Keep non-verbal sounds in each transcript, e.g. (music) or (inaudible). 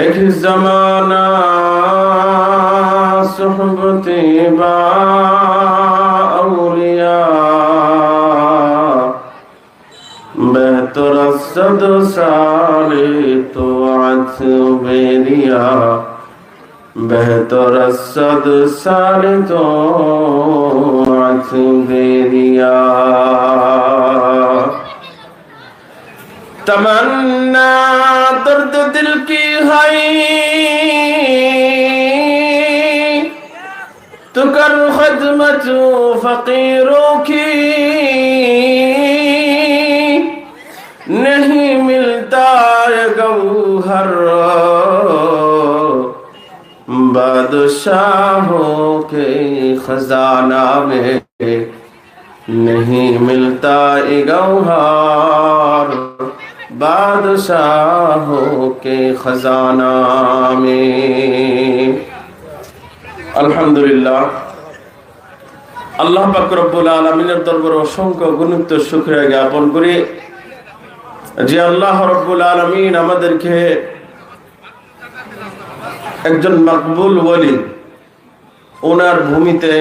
এক জমানা সুহবতে বা আউলিয়া। বেহতর সদ সালে তো বেরিয়া। বেহতর সদ সালে তো বেরিয়া। তমন্না তোর فقيرك نہیں ملتا گوہر بادشاہوں کے خزانہ میں نہیں ملتا گوہر بادشاہوں کے خزانہ میں الحمدللہ আল্লাহ পাক রব্বুল আলামিনের দরবারে অসংখ্য গুণিত শুকরিয়া জ্ঞাপন করি যে আল্লাহ রব্বুল আলামিন আমাদেরকে একজন মকবুল বলি ওনার ভূমিতে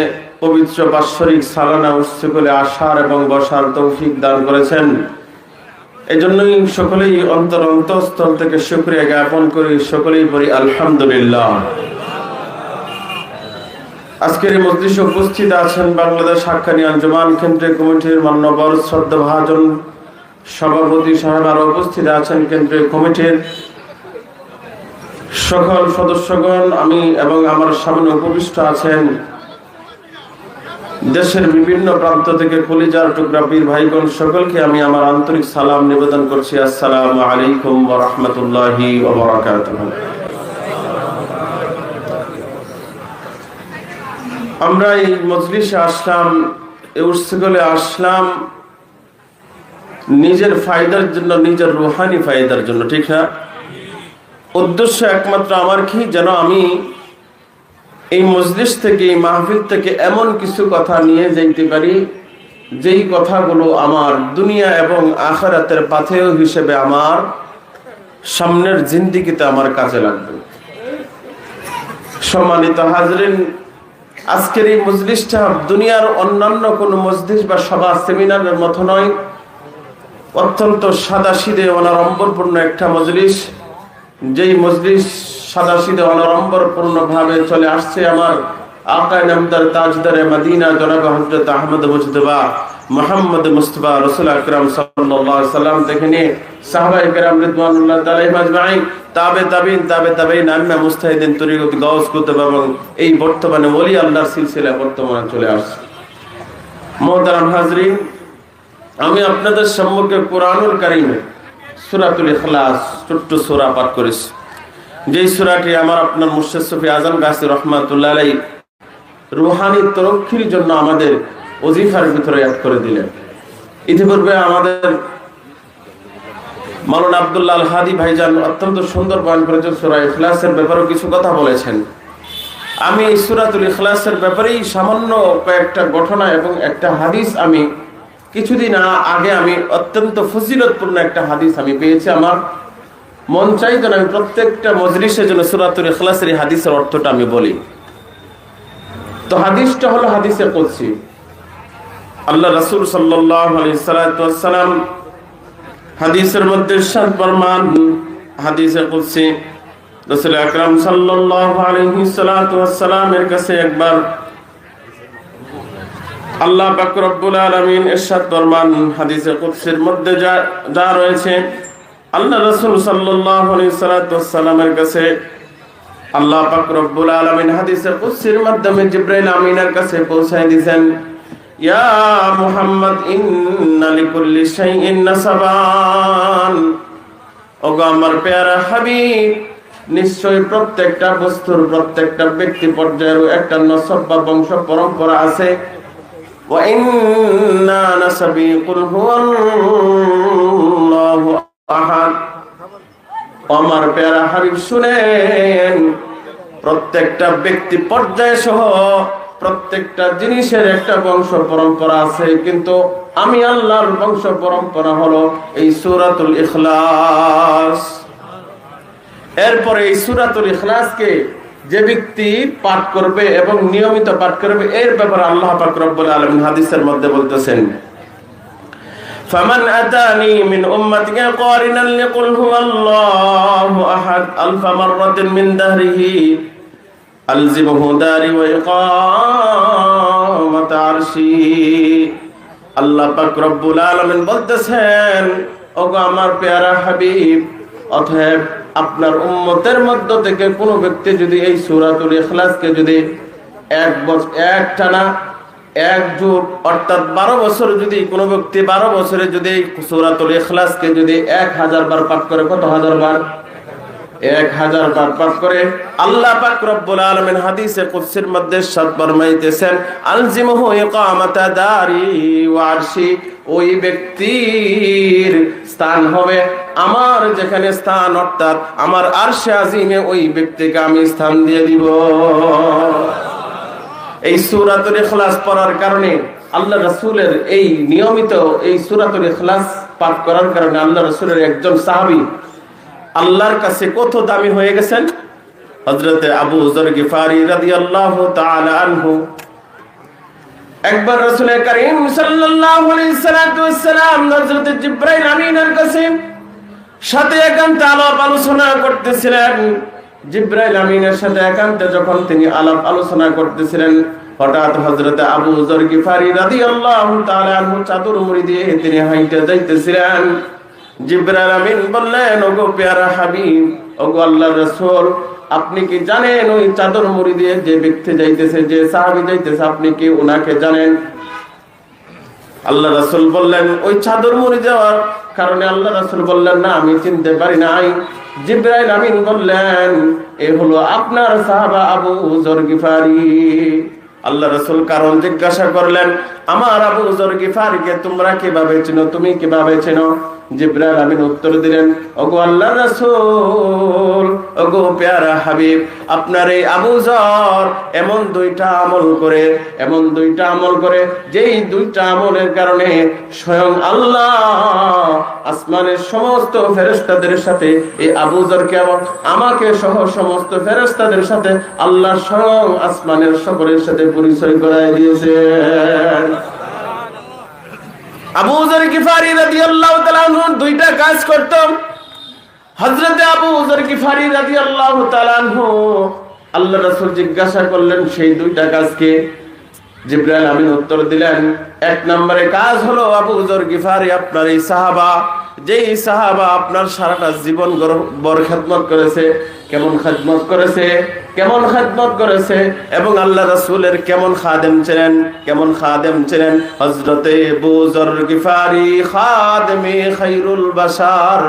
পবিত্র বাৎসরিক সালানা উৎসকলে আসার এবং বসার তৌফিক দান করেছেন। এই জন্যই সকলেই অন্তর অন্তঃস্থল থেকে শুক্রিয়া জ্ঞাপন করি, সকলেই বলি আলহামদুলিল্লাহ। আজকের এই মজলিসে উপস্থিত আছেন বাংলাদেশ হাক্কানি আঞ্জমান কেন্দ্রীয় কমিটির মান্যবর শ্রদ্ধা ভাজন সভাপতি সাহেব, আরও উপস্থিত আছেন কেন্দ্রীয় কমিটির সকল সদস্যগণ, আমি এবং আমার সামনে উপবিষ্ট আছেন দেশের বিভিন্ন প্রান্ত থেকে কলিজার টুকরা বীর ভাইগণ সকলকে আমি আমার আন্তরিক সালাম নিবেদন করছি। আসসালামু আলাইকুম ওয়া রাহমাতুল্লাহি ওয়া বারাকাতুহু। আমরা এই মজলিসে আসলাম উৎসগলে আসলাম নিজের ফায়দার জন্য, নিজের রুহানি ফায়দার জন্য, ঠিক না? উদ্দেশ্য একমাত্র আমার কি? যেন আমি এই মজলিস থেকে, এই মাহফিল থেকে এমন কিছু কথা নিয়ে যাইতে পারি, যেই কথাগুলো আমার দুনিয়া এবং আখারাতের পাথেয় হিসেবে আমার সামনের জিন্দিগিতে আমার কাজে লাগবে। সম্মানিত হাজরিন আজকের এই মজলিসটা দুনিয়ার অন্যান্য কোন মজলিস বা সভা, সেমিনারের মতো নয়। অত্যন্ত সাদা সিদে অনারম্বরপূর্ণ একটা মজলিস। যেই মজলিস সাদা সিদে অনারম্বরপূর্ণ ভাবে চলে আসছে আমার নামদার আহমদ মোহাম্মদ মুস্তফা রসুল সাল্লাম এই বর্তমানে ওলি আল্লাহর সিলসিলা বর্তমানে চলে আসছে। আমি আপনাদের সম্মুখে কোরআনুল কারিমে সুরাতুল ইখলাস ছোট্ট সুরা পাঠ করেছি। যেই সুরাটি আমার আপনার মুর্শেদ সফি আজম গাছি রহমাতুল্লাহ রুহানি তরক্ষির জন্য আমাদের অজিফার ভিতরে অ্যাড করে দিলেন। ইতিপূর্বে আমাদের মালন আবদুল্লাহ হাদি ভাইজান অত্যন্ত সুন্দর বয়ান করেছেন সুরা ইখলাসের ব্যাপারেও কিছু কথা বলেছেন। আমি সুরাতুল ইখলাসের ব্যাপারেই সামান্য কয়েকটা ঘটনা এবং একটা হাদিস আমি কিছুদিন আগে আমি অত্যন্ত ফজিলতপূর্ণ একটা হাদিস আমি পেয়েছি। আমার মন চাইতো না আমি প্রত্যেকটা মজলিসের জন্য সুরাতুল ইখলাসের হাদিসের অর্থটা আমি বলি। তো হাদিসটা হলো হাদিসে করছি আল্লাহ রাসূল সাল্লাম হাদিসের মধ্যে ইরশাদ ফরমান, হাদিসে কুদসি। রাসূল আকরাম ওয়াসসালামের কাছে একবার আল্লাহ পাক রব্বুল আলামিন ইরশাদ ফরমান হাদিসে কুদসির মধ্যে যা যা রয়েছে। আল্লাহ রাসূল সাল্লাল্লাহু আলাইহি সাল্লাতু ওয়াসসালামের কাছে আল্লাহ পাক রব্বুল আলামিন হাদিসে কুদসির মাধ্যমে জিবরাইল আমিনের কাছে পৌঁছায় দিয়েছেন ইয়া মুহাম্মদ ইন্না লিকুল্লি শাইইন নাসাবান ওগো আমার পেয়ারা হাবিব নিশ্চয় প্রত্যেকটা বস্তুর প্রত্যেকটা ব্যক্তি পর্যায়ের একটা নসব বা বংশ পরম্পরা আছে وإنا نسبي قل هو الله أحد আমার পেয়ারা হাবিব শুনেন প্রত্যেকটা ব্যক্তি পর্যায় সহ প্রত্যেকটা জিনিসের একটা বংশ পরম্পরা আছে কিন্তু আমি আল্লাহর বংশ পরম্পরা হলো এই সুরাতুল ইখলাস এরপরে এই সুরাতুল ইখলাসকে যে ব্যক্তি পাঠ করবে এবং নিয়মিত পাঠ করবে এর ব্যাপারে আল্লাহ পাক রব্বুল আলামিন হাদিসের মধ্যে বলতেছেন فمن أتاني من أمتي قارنا لقل هو الله أحد ألف مرة من دهره ألزمه داري وإقامة عرشي আল্লাহ পাক রব্বুল আলামিন বলতেছেন ওগো আমার পেয়ারা হাবিব অতএব আপনার উম্মতের মধ্য থেকে কোনো ব্যক্তি যদি এই সূরাতুল ইখলাসকে যদি এক বছর এক টানা এক যুগ অর্থাৎ বারো বছর যদি কোনো ব্যক্তি বারো বছরে যদি সূরাতুল ইখলাসকে যদি এক হাজার বার পাঠ করে কত হাজার বার এক হাজার বার পাঠ করে আল্লাহ পাক রব্বুল আলামিন হাদিসে কুদসির মধ্যে সাত ফরমাইতেছেন আলজিমহু ইকামাতা দারি ওয়া আরশি ওই ব্যক্তির স্থান হবে আমার যেখানে স্থান, অর্থাৎ আমার আরশে আজিমে ওই ব্যক্তিকে আমি স্থান দিয়ে দিব। এই সূরাতুল ইখলাস পড়ার কারণে আল্লাহ রাসূলের এই নিয়মিত এই সূরাতুল ইখলাস পাঠ করার কারণে আল্লাহ রাসূলের একজন সাহাবী আল্লাহর কাছে কত দামি হয়ে গেছেন? হযরতে আবু গিফারি রাদিয়াল্লাহু তাআলা আনহু। একবার রাসূল করিম সাল্লাম জিবরাইল আমিনের কাছে সাথে একান্তে আলাপ আলোচনা করতেছিলেন। জিব্রাইল আমিনের সাথে একান্তে যখন তিনি আলাপ আলোচনা করতেছিলেন, হঠাৎ হজরতে আবু তাআলা আনহু চাদর মুড়ি দিয়ে তিনি হাইটে যাইতেছিলেন। জিব্রাইল আমিন বললেন, ওগো পেয়ারা হাবিব, ওগো আল্লাহর রাসূল, আপনি কি জানেন ওই চাদর মুড়ি দিয়ে যে ব্যক্তি যাইতেছে, যে সাহাবী যাইতেছে, আপনি কি ওনাকে জানেন? আল্লাহ রাসূল বললেন, ওই চাদর মুড়ি যাওয়ার কারণে আল্লাহ রাসূল বললেন, না, আমি চিনতে পারি নাই। জিব্রাইল আমিন বললেন, এ হলো আপনার সাহাবা আবু জর গিফারি। আল্লাহ রসুল কারণ জিজ্ঞাসা করলেন, আমার আবু জর গিফারিকে তোমরা কীভাবে চেনো? তুমি কীভাবে চেনো? জিব্রাইল আমিন উত্তর দিলেন, ওগো আল্লাহ ওগো পেয়ারা হাবিব, আপনার এই আবু জর এমন দুইটা আমল করে, এমন দুইটা আমল করে, যেই দুইটা আমলের কারণে স্বয়ং আল্লাহ আসমানের সমস্ত ফেরেশতাদের সাথে, এই আবু জরকে এবং আমাকে সহ সমস্ত ফেরেশতাদের সাথে আল্লাহ স্বয়ং আসমানের সকলের সাথে পরিচয় করায় দিয়েছেন আবু জর গিফারি রাদিয়াল্লাহু তাআলা দুইটা কাজ করত হযরতে আবু জর গিফারি রাদিয়াল্লাহু তাআলা আনহু আল্লাহ রাসূল জিজ্ঞাসা করলেন, সেই দুইটা কাজকে জিব্রাইল আমিন উত্তর দিলেন, এক নম্বরে কাজ হলো আবু জর গিফারি আপনার এই সাহাবা। যে সাহাবা আপনার সারাটা জীবন বড় খেদমত করেছে, কেমন খেদমত করেছে, কেমন খেদমত করেছে, এবং আল্লাহ রাসুলের কেমন খাদেম ছিলেন, কেমন খাদেম ছিলেন? হজরতে বুজর গিফারি খাদমে খাইরুল বাসার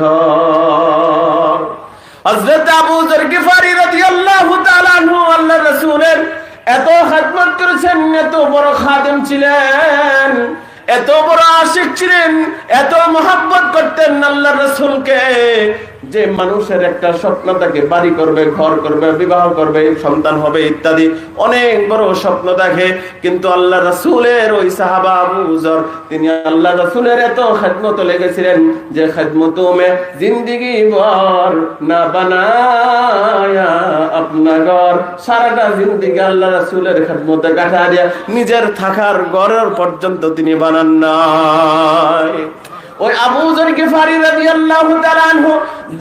ঘর। হজরত আবু জর গিফারি রাদিয়াল্লাহু আল্লাহ রাসূলের এত খাদমত করেছেন, এত বড় খাদেম ছিলেন, এত বড় আশিক ছিলেন, এত মহাব্বত করতেন আল্লাহ রসুলকে। যে মানুষের একটা স্বপ্ন তাকে বাড়ি করবে, ঘর করবে, বিবাহ করবে, সন্তান হবে ইত্যাদি অনেক বড় স্বপ্ন দেখে। কিন্তু আল্লাহ রসুলের ওই সাহাবা আবু তিনি আল্লাহ রসুলের এত খেদমত লেগেছিলেন যে খেদমত মে জিন্দিগি বর না বানায়া আপনা ঘর সারাটা জিন্দিগি আল্লাহ রসুলের খেদমতে কাটা দিয়া নিজের থাকার ঘরের পর্যন্ত তিনি বানান নাই। ওই আবু জর গিফারি রাদিয়াল্লাহু তাআলা আনহু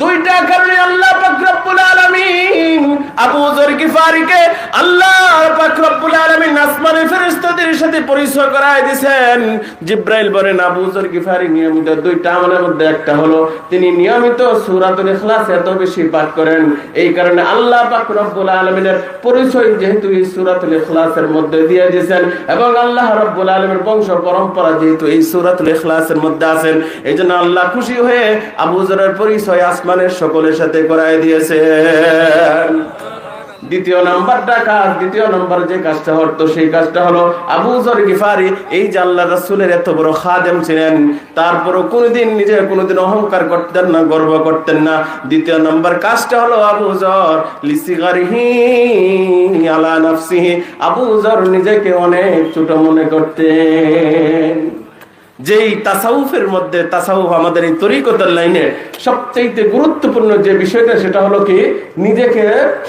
দুইটা কারণে আল্লাহ পাক রব্বুল আলামিন আবু জর গিফারিকে আল্লাহ পাক রব্বুল আলামিন আসমানের ফেরেশতাদের সাথে পরিচয় করায় দিবেন জিব্রাইল বলেন, আবু জর গিফারি নিয়মিত দুইটা আমলের মধ্যে একটা হলো, তিনি নিয়মিত সূরাতুল ইখলাস এত বেশি পাঠ করেন। এই কারণে আল্লাহ পাক রব্বুল আলামিনের পরিচয় যেহেতু এই সূরাতুল ইখলাসের মধ্যে দিয়ে দিয়েছেন এবং আল্লাহ রব্বুল আলামিনের বংশ পরম্পরা যেহেতু এই সূরাতুল ইখলাসের মধ্যে আছেন এই জন্য আল্লাহ খুশি হয়ে আবু জরের পরিচয় আসমানের সকলের সাথে করাই দিয়েছেন দ্বিতীয় নাম্বারটা কাজ দ্বিতীয় নাম্বার যে কাজটা হতো সেই কাজটা হলো আবু জর গিফারি। এই আল্লাহ রাসূলের এত বড় খাদেম ছিলেন, তারপরও কোনোদিন নিজে কোনোদিন অহংকার করতেন না, গর্ব করতেন না। দ্বিতীয় নাম্বার কাজটা হলো আবু জর, লিসিগারিহি আলা নাফসিহি। আবু জর নিজেকে অনেক ছোট মনে করতেন। যেই তাসাউফের মধ্যে তাসাউফ আমাদের এই তরিকতার লাইনে সবচেয়ে গুরুত্বপূর্ণ যে বিষয়টা, সেটা হলো কি, নিজেকে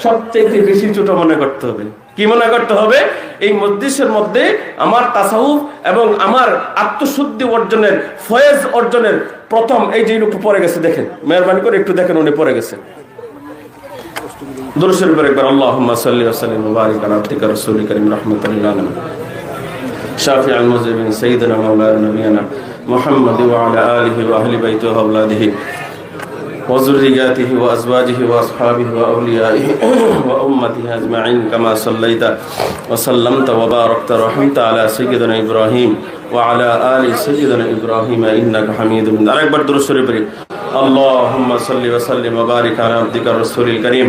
সবচেয়ে বেশি ছোট মনে করতে হবে। কি মনে করতে হবে? এই মসজিদের মধ্যে আমার তাসাউফ এবং আমার আত্মশুদ্ধি অর্জনের, ফয়েজ অর্জনের প্রথম এই যে লোক পড়ে গেছে, দেখেন, মেহরবানি করে একটু দেখেন উনি পড়ে গেছে। দুরুশের পর একবার, আল্লাহুম্মা সাল্লি সাল্লিম ওয়া বারিক আলা আবদিকা রাসূলিকা কারীম রাহমাতাল লিল আলামিন। شافع المذنبين سيدنا مولانا نبينا محمد وعلى آله وأهل بيته وأولاده وذرياته وأزواجه وأصحابه وأوليائه (coughs) وأمته أجمعين كما صليت وسلمت وباركت ورحمت على سيدنا إبراهيم وعلى آل سيدنا إبراهيم إنك حميد مجيد. أكبر درس اللهم صل وسلم وبارك على عبدك الرسول الكريم.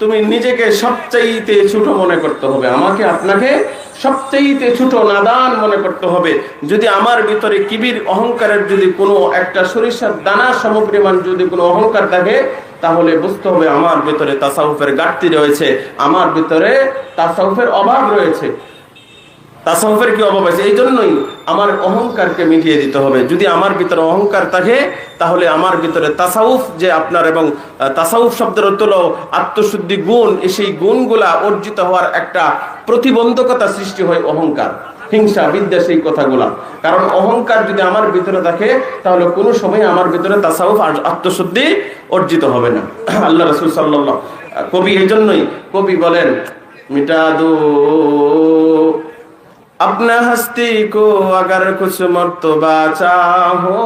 তুমি নিজেকে সবচাইতে ছোট মনে করতে হবে। আমাকে আপনাকে সবচাইতে ছোট নাদান মনে করতে হবে। যদি আমার ভিতরে কিবির অহংকারের যদি কোনো একটা সরিষার দানা সমপরিমাণ যদি কোনো অহংকার থাকে, তাহলে বুঝতে হবে আমার ভিতরে তাসাউফের ঘাটতি রয়েছে। আমার ভিতরে তাসাউফের অভাব রয়েছে। তাসাউফের কি অভাব আছে? এই জন্যই আমার অহংকারকে মিটিয়ে দিতে হবে। যদি আমার ভিতরে অহংকার থাকে, তাহলে আমার ভিতরে তাসাউফ যে আপনার এবং তাসাউফ শব্দের অর্থ আত্মশুদ্ধি গুণ। সেই গুণগুলা অর্জিত হওয়ার একটা প্রতিবন্ধকতা সৃষ্টি হয় অহংকার। হিংসা, বিদ্বেষ এই কথাগুলা। কারণ অহংকার যদি আমার ভিতরে থাকে, তাহলে কোনো সময় আমার ভিতরে তাসাউফ আত্মশুদ্ধি অর্জিত হবে না। (clears throat) আল্লাহ রসুল সাল্লাহ কবি এই জন্যই কবি বলেন মিটা দো अपने हस्ती को अगर कुछ मरतबा चाहो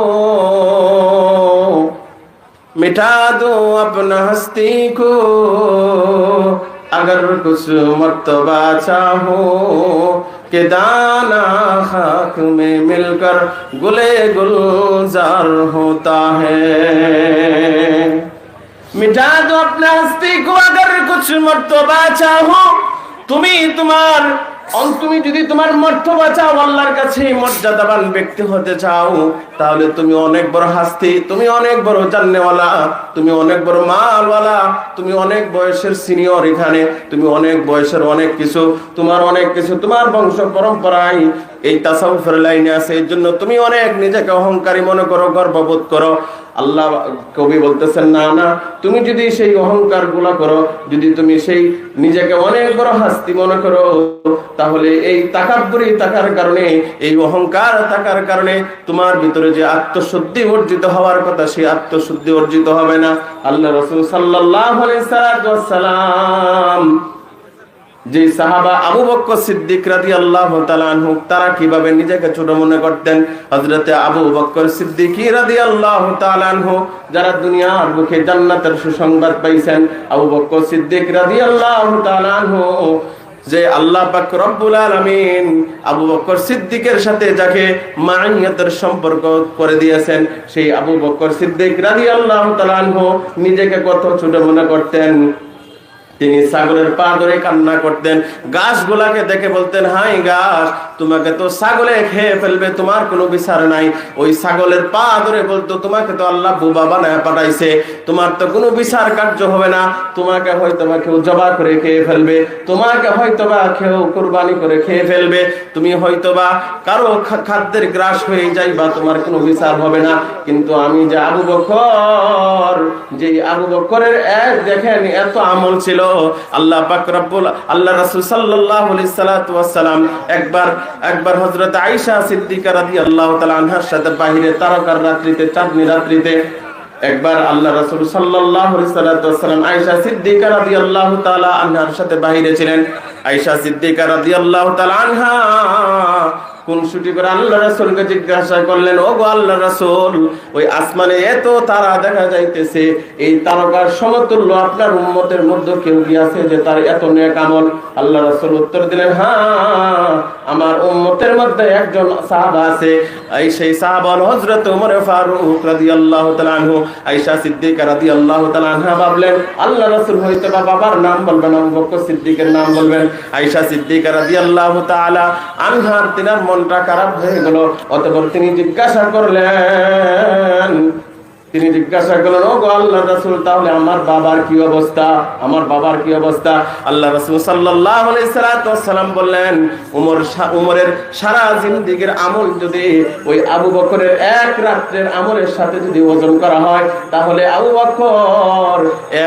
मिटा दो अपना हस्ती को अगर कुछ मरतबा चाहो के दाना खाक में मिलकर गुले गुलजार होता है मिटा दो अपना हस्ती को अगर कुछ मरतबा चाहो तुम्हें तुम्हार তুমি যদি তোমার মর্তবা চাও আল্লাহর কাছে মর্যাদাবান ব্যক্তি হতে চাও, তাহলে তুমি অনেক বড় হাস্তি, তুমি অনেক বড় জান্নেওয়ালা, তুমি অনেক বড় মালওয়ালা, তুমি অনেক বয়সের সিনিয়র এখানে, তুমি অনেক বয়সের অনেক কিছু, তোমার অনেক কিছু, তোমার বংশ পরম্পরায় এই তাসাউফের লাইনে আছে, এর জন্য তুমি অনেক নিজেকে অহংকারী মনে করো, গর্ববোধ করো। আল্লাহ কবি বলতেছেন, না না, তুমি যদি সেই অহংকারগুলা করো, যদি তুমি সেই নিজেকে অনেক বড় হাস্তি মনে করো, তাহলে এই তাকাব্বরি থাকার কারণে, এই অহংকার থাকার কারণে তোমার ভিতরে যে আত্মশুদ্ধি অর্জিত হওয়ার কথা সেই আত্মশুদ্ধি অর্জিত হবে না। আল্লাহ রসুল সাল্লাহ সাল্লাম যে সাহাবা আবু বক্কর সিদ্দিক রাদি আল্লাহ তালানহু তারা কীভাবে নিজেকে ছোট মনে করতেন? হজরতে আবু বক্কর সিদ্দিক রাদি আল্লাহ তালানহু যারা দুনিয়ার বুকে জান্নাতের সুসংবাদ পাইছেন। আবু বক্কর সিদ্দিক রাদি আল্লাহ তালানহু যে আল্লাহ পাক রব্বুল আলামিন আবু বকর সিদ্দিকের সাথে যাকে মাইয়াতের সম্পর্ক করে দিয়েছেন, সেই আবু বকর সিদ্দিক রাদিয়াল্লাহু তাআলা নিজেকে কত ছোট মনে করতেন? তিনি ছাগলের পা ধরে কান্না করতেন। গাছগুলাকে দেখে বলতেন, হাই গাছ, তোমাকে তো ছাগলে খেয়ে ফেলবে, তোমার কোনো বিচার নাই। ওই ছাগলের পা ধরে বলতো, তোমাকে তো আল্লাহ বুবা বানায় পাঠাইছে, তোমার তো কোনো বিচার কার্য হবে না। তোমাকে হয়তো বা কেউ জবা করে খেয়ে ফেলবে, তোমাকে হয়তো বা কেউ কোরবানি করে খেয়ে ফেলবে। তুমি হয়তো বা কারও খাদ্যের গ্রাস হয়ে যাই বা তোমার কোনো বিচার হবে না। কিন্তু আমি যে আবু বকর যে আবু বকরের এক দেখেন, এত আমল ছিল আল্লাহ আল্লাহ বাহিরে তারকার রাত্রিতে, চাঁদনি রাত্রিতে একবার আল্লাহ রাসূল সাল্লাল্লাহু আলাইহি সিদ্দিকা আনহার সাথে বাহিরে ছিলেন। আয়েশা সিদ্দিকা রাদিয়াল্লাহু তাআলা আনহা করে আল্লাহ রাসূলকে জিজ্ঞাসা করলেন ও গো আল্লাহ রাসূল, ওই আসমানে এত তারা দেখা যাইতেছে, এই তারকার সমতুল্য আপনার মধ্যে কেউ যে তার এত নেক আমল? আল্লাহ উত্তর দিলেন হ্যাঁ আমার মধ্যে একজন সাহাবা আছে, এই সেই ফারুক আনহু। আনহা ভাবলেন, আল্লাহ বাবার নাম বলবেন সিদ্দিকের নাম বলবেন। আয়েশা সিদ্দিকা রাদিয়াল্লাহু তাআলা আনহার তিনার মনটা খারাপ হয়ে গেল। অতপর তিনি জিজ্ঞাসা করলেন তিনি জিজ্ঞাসা করলেন ও গো আল্লাহ রাসূল, তাহলে আমার বাবার কি অবস্থা? আমার বাবার কি অবস্থা? আল্লাহ রাসূল সাল্লাতু ওয়াসাল্লাম বললেন, উমর উমরের সারা জিন্দেগীর আমল যদি ওই আবু বকরের এক রাত্রের আমলের সাথে যদি ওজন করা হয়, তাহলে আবু বকর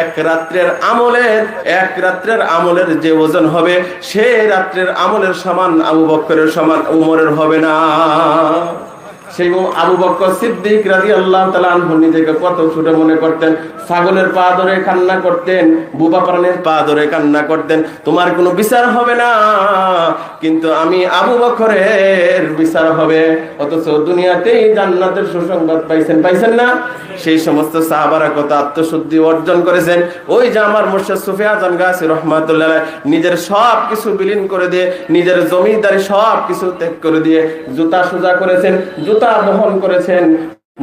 এক রাত্রের আমলের, এক রাত্রের আমলের যে ওজন হবে, সে রাত্রের আমলের সমান আবু বকরের সমান উমরের হবে না। তোমার কোনো বিচার হবে না, কিন্তু আমি আবু বকরের বিচার হবে। অথচ দুনিয়াতেই জান্নাতের সুসংবাদ পাইছেন পাইছেন না? সেই সমস্ত সাহাবারা কত আত্মশুদ্ধি অর্জন করেছেন। ওই যে আমার মুর্শিদ সুফিয়া জান গাছি রহমাতুল্লাহ নিজের সব কিছু বিলীন করে দিয়ে, নিজের জমিদারি সব কিছু ত্যাগ করে দিয়ে জুতা সোজা করেছেন। জুতা বহন করেছেন,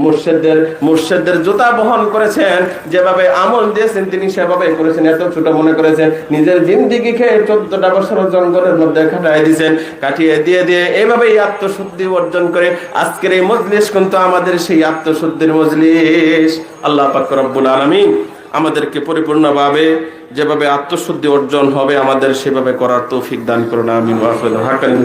মুর্শেদদের মুর্শেদদের জুতা বহন করেছেন, যেভাবে আমল দিয়েছেন তিনি সেভাবে করেছেন। এত ছোট মনে করেছেন, নিজের জিন্দিগি খেয়ে চোদ্দটা বছর জঙ্গলের মধ্যে কাটাই দিয়েছেন, কাটিয়ে দিয়ে দিয়ে এইভাবেই আত্মশুদ্ধি অর্জন করে আজকের এই মজলিস কিন্তু আমাদের সেই আত্মশুদ্ধির মজলিস। আল্লাহ পাক রব্বুল আলামিন আমাদেরকে পরিপূর্ণভাবে যেভাবে আত্মশুদ্ধি অর্জন হবে আমাদের সেভাবে করার তৌফিক দান করুন, আমিন। হাকানি